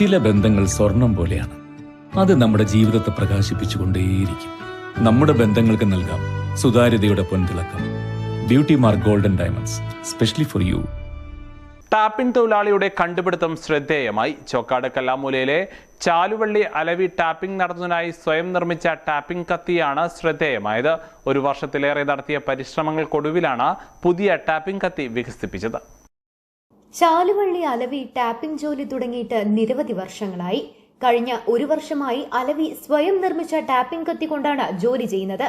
ചില ബന്ധങ്ങൾ സ്വർണം പോലെയാണ്. അത് നമ്മുടെ ജീവിതത്തെ പ്രകാശിപ്പിച്ചുകൊണ്ടേയിരിക്കും. നമ്മുടെ ബന്ധങ്ങൾക്ക് നൽകാം സുതാര്യതയുടെ പൊൻതിളക്കം. Beauty mark golden diamonds specially for you tapping തൊഴിലാളിയുടെ കണ്ടുപിടുത്തം ശ്രദ്ധേയമായി. ചോക്കാട് കല്ലാമൂലയിലെ ചാലുവള്ളി അലവി ടാപ്പിംഗ് നടത്തുന്നതിനായി സ്വയം നിർമ്മിച്ച ടാപ്പിംഗ് കത്തിയാണ് ശ്രദ്ധേയമായത്. ഒരു വർഷത്തിലേറെ നടത്തിയ പരിശ്രമങ്ങൾക്കൊടുവിലാണ് പുതിയ ടാപ്പിംഗ് കത്തി വികസിപ്പിച്ചത്. ചാലുവള്ളി അലവി ടാപ്പിംഗ് ജോലി തുടങ്ങിയിട്ട് നിരവധി വർഷങ്ങളായി. കഴിഞ്ഞ ഒരു വർഷമായി അലവി സ്വയം നിർമ്മിച്ച ടാപ്പിംഗ് കത്തി കൊണ്ടാണ് ജോലി ചെയ്യുന്നത്.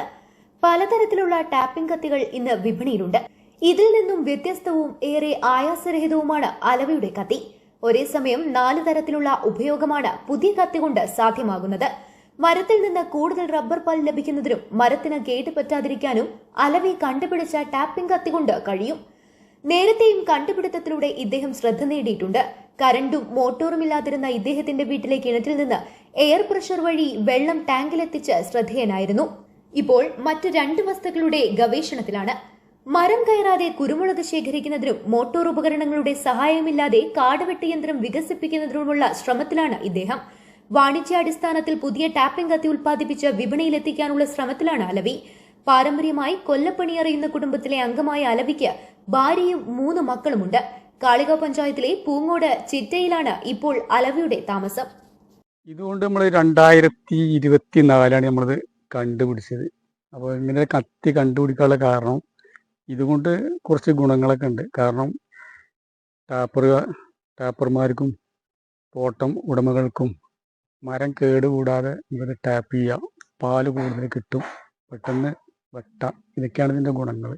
പലതരത്തിലുള്ള ടാപ്പിംഗ് കത്തികൾ ഇന്ന് വിപണിയിലുണ്ട്. ഇതിൽ നിന്നും വ്യത്യസ്തവും ഏറെ ആയാസരഹിതവുമാണ് അലവിയുടെ കത്തി. ഒരേ സമയം നാല് തരത്തിലുള്ള ഉപയോഗമാണ് പുതിയ കത്തി കൊണ്ട് സാധ്യമാകുന്നത്. മരത്തിൽ നിന്ന് കൂടുതൽ റബ്ബർ പാൽ ലഭിക്കുന്നതിനും മരത്തിന് കേട്ട് പറ്റാതിരിക്കാനും അലവി കണ്ടുപിടിച്ച ടാപ്പിംഗ് കത്തി കൊണ്ട് കഴിയും. നേരത്തെയും കണ്ടുപിടുത്തത്തിലൂടെ ഇദ്ദേഹം ശ്രദ്ധ നേടിയിട്ടുണ്ട്. കരണ്ടും മോട്ടോറും ഇല്ലാതിരുന്ന ഇദ്ദേഹത്തിന്റെ വീട്ടിലെ കിണറ്റിൽ നിന്ന് എയർ പ്രഷർ വഴി വെള്ളം ടാങ്കിലെത്തിച്ച് ശ്രദ്ധേയനായിരുന്നു. ഇപ്പോൾ മറ്റ് രണ്ട് വസ്തുക്കളുടെ ഗവേഷണത്തിലാണ്. മരം കയറാതെ കുരുമുളക് ശേഖരിക്കുന്നതിനും മോട്ടോർ ഉപകരണങ്ങളുടെ സഹായമില്ലാതെ കാടുവെട്ട് യന്ത്രം വികസിപ്പിക്കുന്നതിനുമുള്ള ശ്രമത്തിലാണ് ഇദ്ദേഹം. വാണിജ്യാടിസ്ഥാനത്തിൽ പുതിയ ടാപ്പിംഗ് കത്തി ഉൽപ്പാദിപ്പിച്ച് വിപണിയിലെത്തിക്കാനുള്ള ശ്രമത്തിലാണ് അലവി. പാരമ്പര്യമായി കൊല്ലപ്പണി അറിയുന്ന കുടുംബത്തിലെ അംഗമായ അലവിക്ക് ഭാര്യയും മൂന്ന് മക്കളുമുണ്ട്. കാളിക പഞ്ചായത്തിലെ പൂങ്ങോട് ചിറ്റയിലാണ് ഇപ്പോൾ അലവിയുടെ താമസം. ഇതുകൊണ്ട് നമ്മൾ രണ്ടായിരത്തി ഇരുപത്തി നാലാണ് നമ്മളത് കണ്ടുപിടിച്ചത്. അപ്പോൾ ഇങ്ങനെ കത്തി കണ്ടുപിടിക്കാനുള്ള കാരണം ഇതുകൊണ്ട് കുറച്ച് ഗുണങ്ങളൊക്കെ ഉണ്ട്. കാരണം ടാപ്പർ ടാപ്പർമാർക്കും തോട്ടം ഉടമകൾക്കും മരം കേടുകൂടാതെ ഇവർ ടാപ്പ് ചെയ്യാം പാൽ കൂടുതൽ കിട്ടും. പെട്ടെന്ന് വെട്ടാം. ഇതൊക്കെയാണ് ഇതിന്റെ ഗുണങ്ങൾ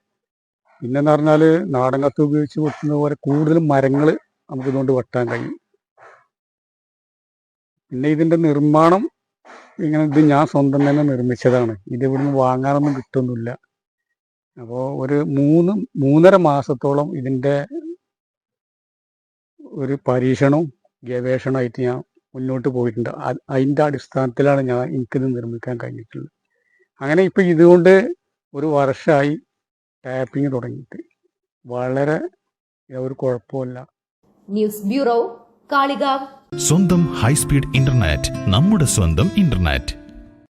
പിന്നെന്ന് പറഞ്ഞാൽ നാടൻ കത്ത് ഉപയോഗിച്ച് വെട്ടുന്ന പോലെ കൂടുതലും മരങ്ങൾ നമുക്ക് ഇതുകൊണ്ട് വെട്ടാൻ കഴിയും. പിന്നെ ഇതിന്റെ നിർമ്മാണം ഇങ്ങനെ ഇത് ഞാൻ സ്വന്തം തന്നെ നിർമ്മിച്ചതാണ്. ഇത് ഇവിടുന്ന് വാങ്ങാനൊന്നും കിട്ടുന്നില്ല. അപ്പോൾ ഒരു മൂന്ന് മൂന്നര മാസത്തോളം ഇതിന്റെ ഒരു പരീക്ഷണവും ഗവേഷണമായിട്ട് ഞാൻ മുന്നോട്ട് പോയിട്ടുണ്ട്. അതിന്റെ അടിസ്ഥാനത്തിലാണ് ഞാൻ എനിക്കിത് നിർമ്മിക്കാൻ കഴിഞ്ഞിട്ടുള്ളത്. അങ്ങനെ ഇപ്പൊ ഇതുകൊണ്ട് ഒരു വർഷമായി ടാപ്പിംഗ് തുടങ്ങിയിട്ട്. വളരെ ഒരു കുഴപ്പമില്ല ന്യൂസ് ബ്യൂറോ കാളികാവ്. സ്വന്തം ഹൈസ്പീഡ് ഇന്റർനെറ്റ് നമ്മുടെ സ്വന്തം ഇന്റർനെറ്റ്.